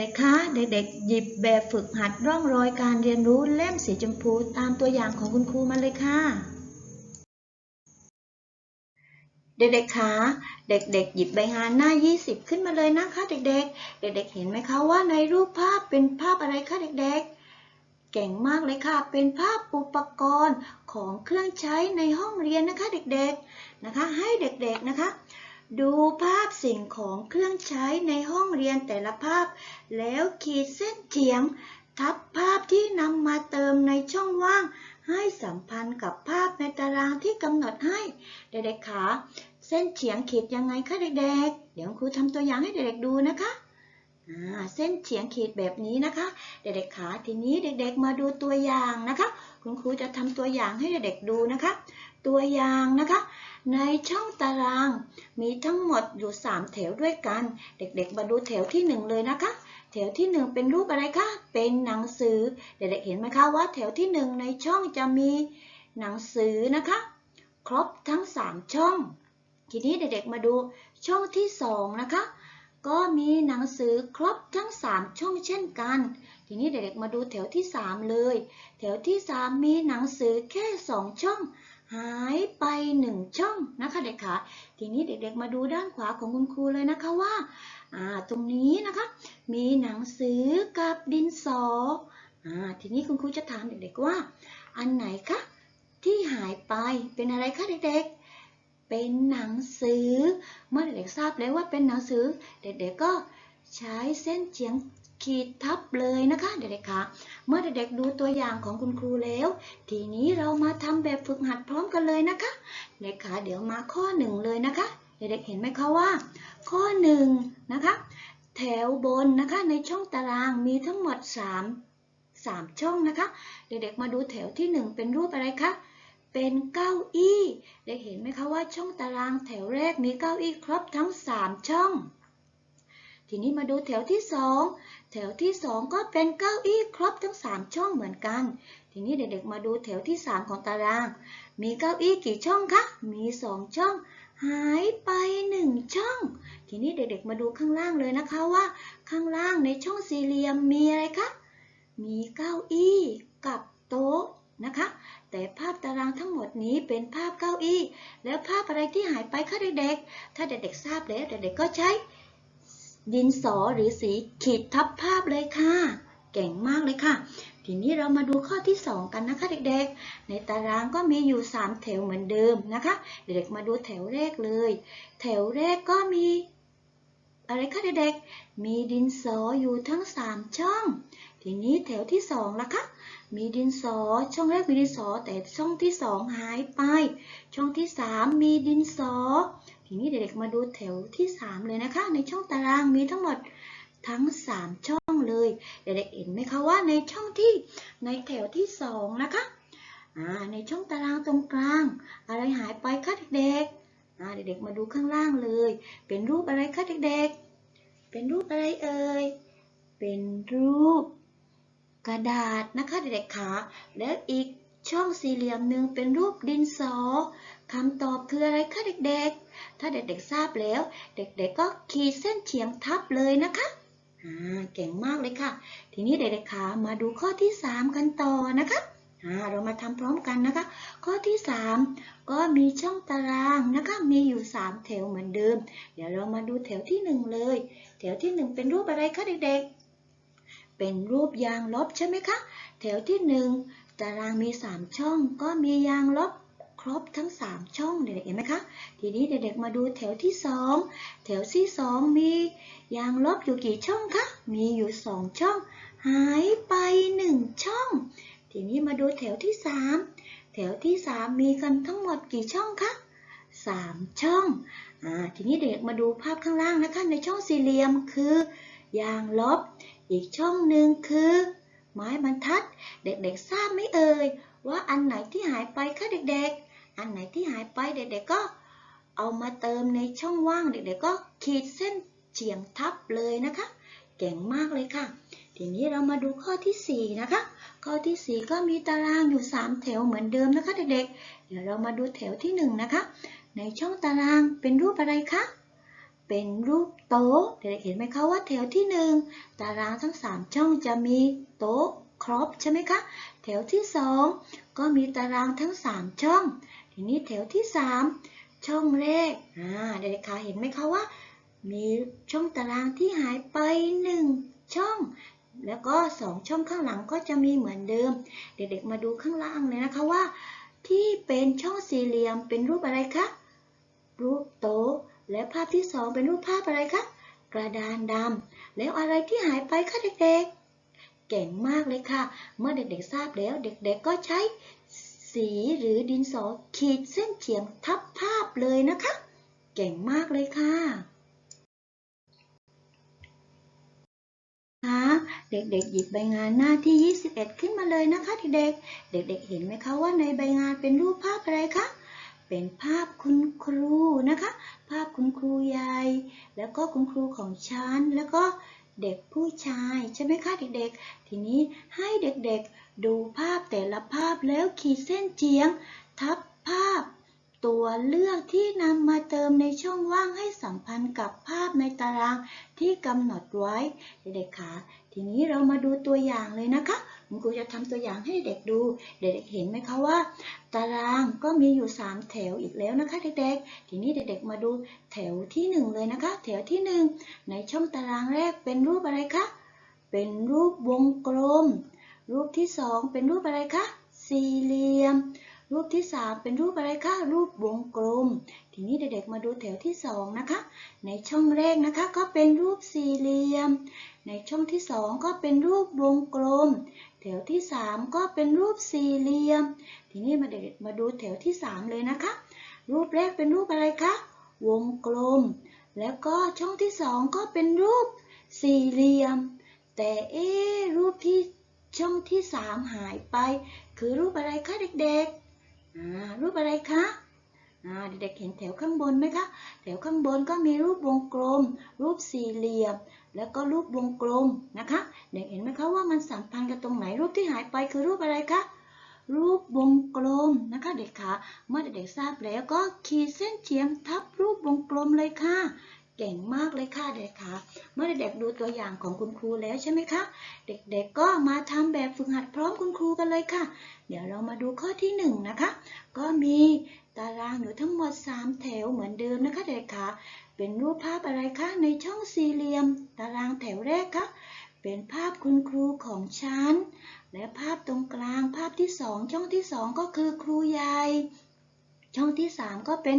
เด็กๆคะเด็กๆ หยิบแบบฝึกหัดร่องรอยการเรียนรู้เล่มสีชมพูตามตัวอย่างของคุณครูมาเลยค่ะ เด็กๆคะเด็กๆ หยิบใบงานหน้า 20 ขึ้นมาเลยนะคะเด็กๆ เด็กๆ เห็นไหมคะว่าในรูปภาพเป็นภาพอะไรคะเด็กๆ เก่งมากเลยค่ะ เป็นภาพอุปกรณ์ของเครื่องใช้ในห้องเรียนนะคะเด็กๆ นะคะ ให้เด็กๆ นะคะ ดูภาพสิ่งของเครื่องใช้ในห้องเรียนแต่ละภาพ แล้วขีดเส้นเฉียง ทับภาพที่นำมาเติมในช่องว่าง ให้สัมพันธ์กับภาพในตารางที่กำหนดให้ เด็กๆขาเส้นเฉียงขีดยังไงคะเด็กๆ เดี๋ยวครูทำตัวอย่างให้เด็กๆดูนะคะ เส้นเฉียงขีดแบบนี้นะคะ เด็กๆขาทีนี้เด็กๆมาดูตัวอย่างนะคะ คุณครูจะทำตัวอย่างให้เด็กๆดูนะคะ ตัวอย่างนะคะ ในช่องตารางมีทั้งหมดอยู่ 3 แถวด้วยกัน เด็กๆ มาดูแถวที่ 1 เลยนะคะ แถวที่ 1 เป็นรูปอะไรคะเป็นหนังสือ เด็กๆเห็นไหมคะว่าแถวที่ 1 ในช่องจะมีหนังสือนะคะ ครบทั้ง 3 ช่อง ทีนี้เด็กๆมาดูช่องที่2นะคะ ก็มีหนังสือครบทั้ง 3 ช่องเช่นกัน ทีนี้เด็กๆมาดูแถวที่ 3 เลย แถวที่ 3 มีหนังสือแค่ 2 ช่อง หายไปหนึ่งช่องนะคะเด็กค่ะทีนี้เด็กๆมาดูด้านขวาของคุณครูเลยนะคะว่าตรงนี้นะคะ มีหนังสือกับดินสออทีนี้คุณครูจะถามเด็กๆว่า อันไหนคะที่หายไปเป็นอะไรคะเด็กๆ เป็นหนังสือ เมื่อเด็กๆทราบแล้วว่าเป็นหนังสือ เด็กๆก็ใช้เส้นเฉียงขีดทับเลยนะคะเด็กๆค่ะเมื่อเด็กๆดูตัวอย่างของคุณครูแล้ว ทีนี้เรามาทำแบบฝึกหัดพร้อมกันเลยนะคะ เด็กขาเดี๋ยวมาข้อหนึ่งเลยนะคะ เด็กๆเห็นไหมคะว่า ข้อหนึ่งนะคะ แถวบนนะคะในช่องตารางมีทั้งหมด 3 3 ช่องนะคะ เด็กๆมาดูแถวที่ 1 เป็นรูปอะไรคะ เป็นเก้าอี้ เด็กเห็นไหมคะว่าช่องตารางแถวแรกมีเก้าอี้ครบทั้ง 3 ช่อง ทีนี้มาดูแถวที่ 2 แถวที่ 2 ก็เป็นเก้าอี้ครบทั้ง 3 ช่องเหมือนกัน ทีนี้เด็กๆมาดูแถวที่ 3 ของตาราง มีเก้าอี้กี่ช่องคะ มี 2 ช่อง หายไป 1 ช่อง ทีนี้เด็กๆมาดูข้างล่างเลยนะคะว่า ข้างล่างในช่องสี่เหลี่ยมมีอะไรคะ มีเก้าอี้กับโต๊ะ นะคะ แต่ภาพตารางทั้งหมดนี้เป็นภาพเก้าอี้ แล้วภาพอะไรที่หายไปคะเด็กๆ ถ้าเด็กๆทราบแล้วเด็กๆก็ใช้ดินสอหรือสีขีดทับภาพเลยค่ะ เก่งมากเลยค่ะ ทีนี้เรามาดูข้อที่ 2 กันนะคะเด็กๆ ในตารางก็มีอยู่ 3 แถวเหมือนเดิมนะคะ เด็กๆมาดูแถวแรกเลย แถวแรกก็มีอะไรคะเด็กๆ มีดินสออยู่ทั้ง 3 ช่อง ทีนี้แถวที่2ล่ะคะมีดินสอ ช่องแรกมีดินสอ แต่ช่องที่2หายไป ช่องที่3มีดินสอ ทีนี้เด็กๆมาดูแถวที่3เลยนะคะ ในช่องตารางมีทั้งหมดทั้ง 3 ช่องเลย เด็กๆเห็นไหมคะว่าในช่องที่ในแถวที่ 2 นะคะในช่องตารางตรงกลาง อะไรหายไปคะเด็กๆเด็กๆมาดูข้างล่างเลย เป็นรูปอะไรคะเด็กๆ เป็นรูปอะไรเอ่ย เป็นรูป กระดาษนะคะเด็กๆขาแล้วอีกช่องสี่เหลี่ยมหนึ่งเป็นรูปดินสอคำตอบคืออะไรคะเด็กๆ ถ้าเด็กๆทราบแล้ว เด็กๆก็ขีดเส้นเฉียงทับเลยนะคะอ่าเก่งมากเลยค่ะ ทีนี้เด็กๆขามาดูข้อที่ 3 กันต่อนะคะอ่าเรามาทำพร้อมกันนะคะ ข้อที่ 3 ก็มีช่องตารางนะคะ มีอยู่ 3 แถวเหมือนเดิม เดี๋ยวเรามาดูแถวที่ 1 เลย แถวที่ 1 เป็นรูปอะไรคะเด็กๆ เป็นรูปยางลบใช่ไหมคะ แถวที่ 1 ตารางมี 3 ช่อง ก็มียางลบครบทั้ง 3 ช่องเด็กๆเห็นไหมคะ ทีนี้เด็กๆมาดูแถวที่ 2 แถวที่ 2 มียางลบอยู่กี่ช่องคะ มีอยู่ 2 ช่อง หายไป 1 ช่อง ทีนี้มาดูแถวที่ 3 แถวที่ 3 มีกันทั้งหมดกี่ช่องคะ 3 ช่อง อ่า ทีนี้เด็กมาดูภาพข้างล่างนะคะ ในช่องสี่เหลี่ยมคือยางลบ อีกช่องหนึ่งคือ ไม้บรรทัด เด็กๆทราบไหมเอ่ย ว่าอันไหนที่หายไปคะเด็กๆ อันไหนที่หายไปเด็กๆก็ เอามาเติมในช่องว่างเด็กๆก็ขีดเส้นเฉียงทับเลยนะคะ เก่งมากเลยค่ะ ทีนี้เรามาดูข้อที่ 4 นะคะ ข้อที่ 4 ก็มีตารางอยู่ 3 แถวเหมือนเดิมนะคะเด็กๆ เดี๋ยวเรามาดูแถวที่ 1 นะคะ ในช่องตารางเป็นรูปอะไรคะ เป็นรูปโต๊ะ เด็กๆเห็นไหมคะว่าแถวที่หนึ่งตารางทั้งสามช่องจะมีโต๊ะครบใช่ไหมคะ แถวที่สองก็มีตารางทั้งสามช่อง ทีนี้แถวที่สามช่องแรกอ่าเด็กๆคะเห็นไหมคะว่า มีช่องตารางที่หายไปหนึ่งช่อง แล้วก็สองช่องข้างหลังก็จะมีเหมือนเดิม เด็กๆมาดูข้างล่างเลยนะคะว่า ที่เป็นช่องสี่เหลี่ยมเป็นรูปอะไรคะรูปโต๊ะ และภาพที่สองเป็นรูปภาพอะไรคะ กระดานดำแล้วอะไรที่หายไปคะเด็กๆ เก่งมากเลยค่ะ เมื่อเด็กๆทราบแล้ว เด็กๆก็ใช้สีหรือดินสอขีดเส้นเฉียงทับภาพเลยนะคะ เก่งมากเลยค่ะคะเด็กๆ หยิบใบงานหน้าที่ 21 ขึ้นมาเลยนะคะเด็กๆ เด็กๆ เห็นไหมคะว่าในใบงานเป็นรูปภาพอะไรคะ เป็นภาพคุณครูนะคะ ภาพคุณครูใหญ่แล้วก็คุณครูของฉันแล้วก็เด็กผู้ชายใช่ไหมคะเด็กๆ ทีนี้ให้เด็กๆดูภาพแต่ละภาพแล้วขีดเส้นเฉียง ทับภาพ ตัวเลือกที่นำมาเติมในช่องว่างให้สัมพันธ์กับภาพในตารางที่กำหนดไว้ เด็กๆคะทีนี้เรามาดูตัวอย่างเลยนะคะคุณครูจะทำตัวอย่างให้เด็กดู เด็กๆเห็นไหมคะว่า ตารางก็มีอยู่ 3 แถวอีกแล้วนะคะเด็กๆ ทีนี้เด็กๆมาดูแถวที่ 1 เลยนะคะ แถวที่ 1 ในช่องตารางแรกเป็นรูปอะไรคะ เป็นรูปวงกลม รูปที่ 2 เป็นรูปอะไรคะ สี่เหลี่ยม รูปที่ 3 เป็นรูปอะไรคะรูปวงกลม ทีนี้เด็กๆมาดูแถวที่ 2 นะคะ ในช่องแรกนะคะก็เป็นรูปสี่เหลี่ยม ในช่องที่ 2 ก็เป็นรูปวงกลม แถวที่ 3 ก็เป็นรูปสี่เหลี่ยม ทีนี้มาเด็กๆมาดูแถวที่ 3 เลยนะคะ รูปแรกเป็นรูปอะไรคะวงกลม แล้วก็ช่องที่ 2 ก็เป็นรูปสี่เหลี่ยม แต่เอ๊รูปที่ช่องที่ 3 หายไป คือรูปอะไรคะเด็กๆ รูปอะไรคะเด็กๆเห็นแถวข้างบนไหมคะ แถวข้างบนก็มีรูปวงกลม รูปสี่เหลี่ยม แล้วก็รูปวงกลมนะคะ เด็กเห็นไหมคะว่ามันสัมพันธ์กันตรงไหน รูปที่หายไปคือรูปอะไรคะ รูปวงกลมนะคะ เด็กคะ เมื่อเด็กๆทราบแล้วก็ขีดเส้นเฉียงทับรูปวงกลมเลยค่ะ เก่งมากเลยค่ะเด็กคะเมื่อเด็กๆดูตัวอย่างของคุณครูแล้วใช่ไหมคะ เด็กๆก็มาทำแบบฝึกหัดพร้อมคุณครูกันเลยค่ะ เดี๋ยวเรามาดูข้อที่หนึ่งนะคะ ก็มีตารางอยู่ทั้งหมด 3 แถวเหมือนเดิมนะคะเด็กคะเป็นรูปภาพอะไรคะในช่องสี่เหลี่ยม ตารางแถวแรกคะเป็นภาพคุณครูของฉันและภาพตรงกลางภาพที่สองช่องที่สองก็คือครูใหญ่ ช่องที่สามก็เป็น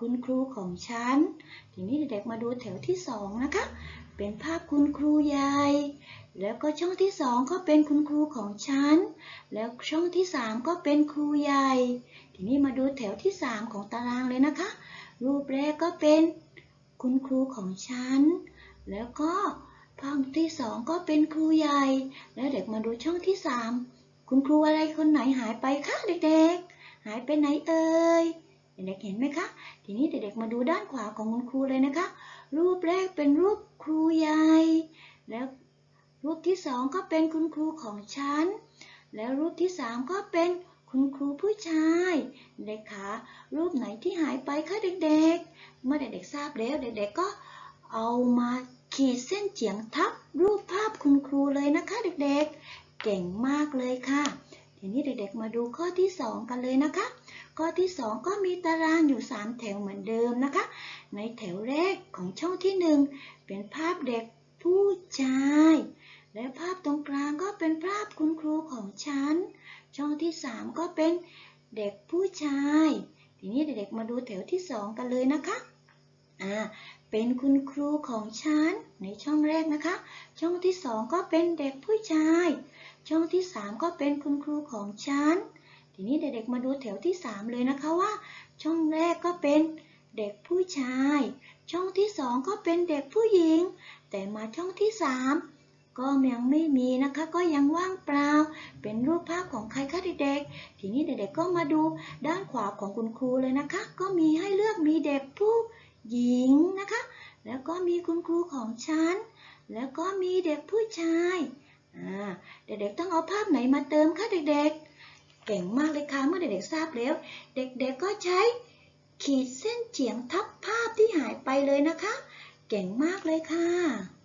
คุณครูของฉัน ทีนี้เด็กๆมาดูแถวที่สองนะคะ เป็นภาพคุณครูใหญ่ แล้วก็ช่องที่สองก็เป็นคุณครูของฉัน แล้วช่องที่สามก็เป็นครูใหญ่ ทีนี้มาดูแถวที่สามของตารางเลยนะคะ รูปแรกก็เป็นคุณครูของฉัน แล้วก็ภาพที่สองก็เป็นครูใหญ่ แล้วเด็กมาดูช่องที่สามคุณครูอะไรคนไหนหายไปคะเด็กๆ หายไปไหนเอ่ย เด็กๆเห็นไหมคะ ทีนี้เด็กๆมาดูด้านขวาของคุณครูเลยนะคะ รูปแรกเป็นรูปครูใหญ่ แล้วรูปที่สองก็เป็นคุณครูของฉัน แล้วรูปที่สามก็เป็นคุณครูผู้ชาย เด็กคะรูปไหนที่หายไปคะเด็กๆ เมื่อเด็กๆทราบแล้วเด็กๆก็เอามาขีดเส้นเฉียงทับรูปภาพคุณครูเลยนะคะ เด็กๆ เก่งมากเลยค่ะ ทีนี้เด็กๆมาดูข้อที่ 2 กันเลยนะคะ ข้อที่ 2 ก็มีตารางอยู่ 3 แถวเหมือนเดิมนะคะ ในแถวแรกของช่องที่ 1 เป็นภาพเด็กผู้ชาย และภาพตรงกลางก็เป็นภาพคุณครูของฉัน ช่องที่ 3 ก็เป็นเด็กผู้ชาย ทีนี้เด็กๆมาดูแถวที่ 2 กันเลยนะคะ อ่า เป็นคุณครูของฉัน ในช่องแรกนะคะ ช่องที่ 2 ก็เป็นเด็กผู้ชาย ช่องที่ 3 ก็เป็นคุณครูของฉัน ทีนี้เด็กๆมาดูแถวที่ 3 เลยนะคะว่า ช่องแรกก็เป็นเด็กผู้ชาย ช่องที่ 2 ก็เป็นเด็กผู้หญิง แต่มาช่องที่ 3 ก็ยังไม่มีนะคะ ก็ยังว่างเปล่า เป็นรูปภาพของใครคะเด็กๆ ทีนี้เด็กๆก็มาดูด้านขวาของคุณครูเลยนะคะ ก็มีให้เลือกมีเด็กผู้หญิงนะคะ แล้วก็มีคุณครูของฉัน แล้วก็มีเด็กผู้ชาย เด็กๆต้องเอาภาพไหนมาเติมคะเด็กๆ เก่งมากเลยค่ะเมื่อเด็กๆทราบแล้ว เด็กๆก็ใช้ขีดเส้นเฉียงทับภาพที่หายไปเลยนะคะ เก่งมากเลยค่ะ